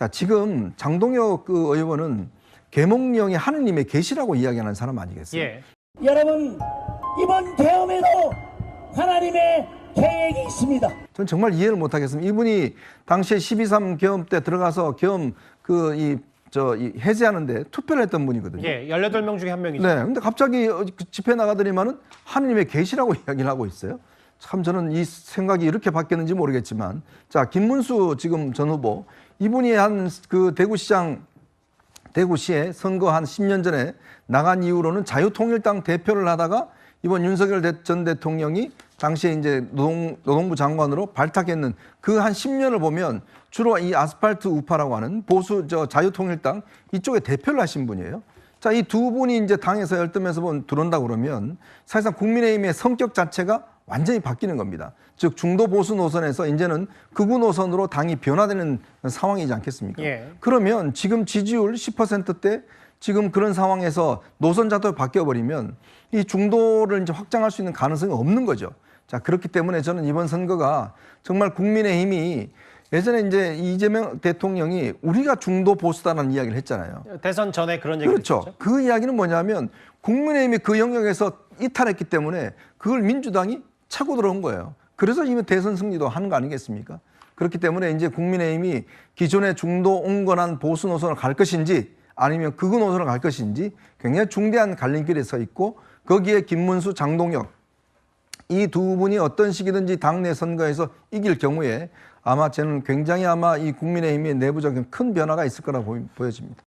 자, 지금 장동혁 그 의원은 계몽령이 하느님의 계시라고 이야기하는 사람 아니겠어요? 예. 여러분 이번 계엄에도 하나님의 계획이 있습니다. 전 정말 이해를 못 하겠습니다. 이분이 당시에 12.3 계엄 때 들어가서 계엄 그이 저 이 해제하는데 투표를 했던 분이거든요. 예. 18명 중에 한 명이죠. 네. 근데 갑자기 어, 그 집회 나가더니만은 하느님의 계시라고 이야기를 하고 있어요. 참 저는 이 생각이 이렇게 바뀌었는지 모르겠지만 자, 김문수 지금 전 후보 이분이 한 그 대구시장 대구시에 선거 한 10년 전에 나간 이후로는 자유통일당 대표를 하다가 이번 윤석열 대- 전 대통령이 당시에 이제 노동, 노동부 장관으로 발탁했는 그 한 10년을 보면 주로 이 아스팔트 우파라고 하는 보수 저 자유통일당 이쪽에 대표를 하신 분이에요. 자, 이 두 분이 이제 당에서 열등해서 본 들어온다 그러면 사실상 국민의힘의 성격 자체가 완전히 바뀌는 겁니다. 즉 중도 보수 노선에서 이제는 극우 노선으로 당이 변화되는 상황이지 않겠습니까? 예. 그러면 지금 지지율 10%대 지금 그런 상황에서 노선 자체가 바뀌어 버리면 이 중도를 이제 확장할 수 있는 가능성이 없는 거죠. 자, 그렇기 때문에 저는 이번 선거가 정말 국민의힘이 예전에 이제 이재명 대통령이 우리가 중도 보수다라는 이야기를 했잖아요. 대선 전에 그런 얘기 그렇죠. 했었죠. 그 이야기는 뭐냐면 국민의힘이 그 영역에서 이탈했기 때문에 그걸 민주당이 차고 들어온 거예요. 그래서 이미 대선 승리도 하는 거 아니겠습니까? 그렇기 때문에 이제 국민의힘이 기존의 중도 온건한 보수 노선을 갈 것인지 아니면 극우 노선을 갈 것인지 굉장히 중대한 갈림길에 서 있고 거기에 김문수, 장동혁 이 두 분이 어떤 식이든지 당내 선거에서 이길 경우에 아마 저는 굉장히 아마 이 국민의힘의 내부적인 큰 변화가 있을 거라고 보여집니다.